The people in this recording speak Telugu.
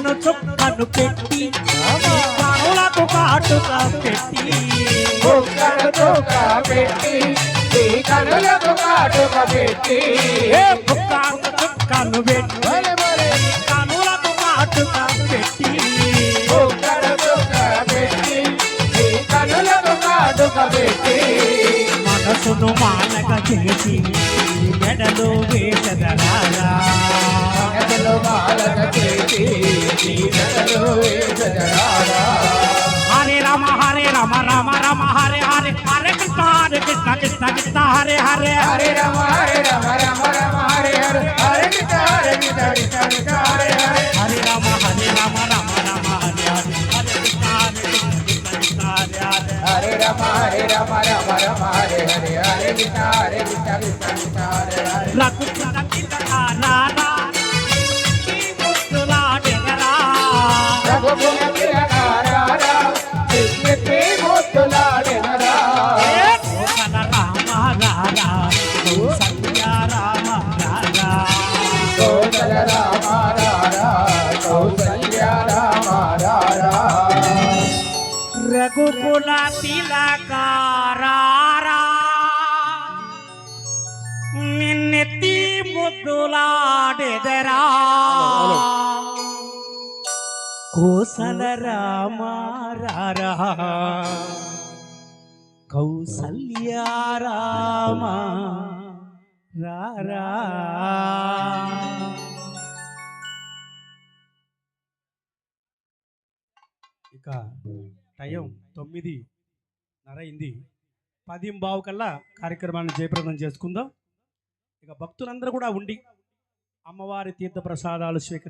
చుక్కను చుక్కను పెట్టి కనులకు కాటుగా పెట్టి. పెట్టి కనులకు కాటుక పెట్టి. చుక్కను చుక్కను కనులకు కాటుగా పెట్టి. మనసును మానక చేసి మెడలో వేసదరారా మనసులో మాలక చేసి. హరే రామ హరే రామ రామ రామ హరే హరే హరే కృష్ణ హరే కృష్ణ కృష్ణ కృష్ణ హరే హరే. హరే రామ హరే రామ రామ రామ హరే హరే హరే కృష్ణ హరే కృష్ణ కృష్ణ కృష్ణ హరే హరే. హరే రామ హరే రామ రామ రామ హరే హరే హరే కృష్ణ హరే కృష్ణ కృష్ణ హరే హరే హరే రామ హరే రామ రామ రామ హరే హరే హరే కృష్ణ హరే కృష్ణ కృష్ణ కృష్ణ హరే హరే. రఘుకుల తిలకారారా నిన్నెత్తి ముద్దులాడెదరా. కోసల రామారా కౌసల్య రారా. ఇక టైం తొమ్మిది నరైంది. పది బావు కల్లా కార్యక్రమాన్ని జయప్రదం చేసుకుందాం. ఇక భక్తులందరూ కూడా ఉండి అమ్మవారి తీర్థ ప్రసాదాలు స్వీకరించి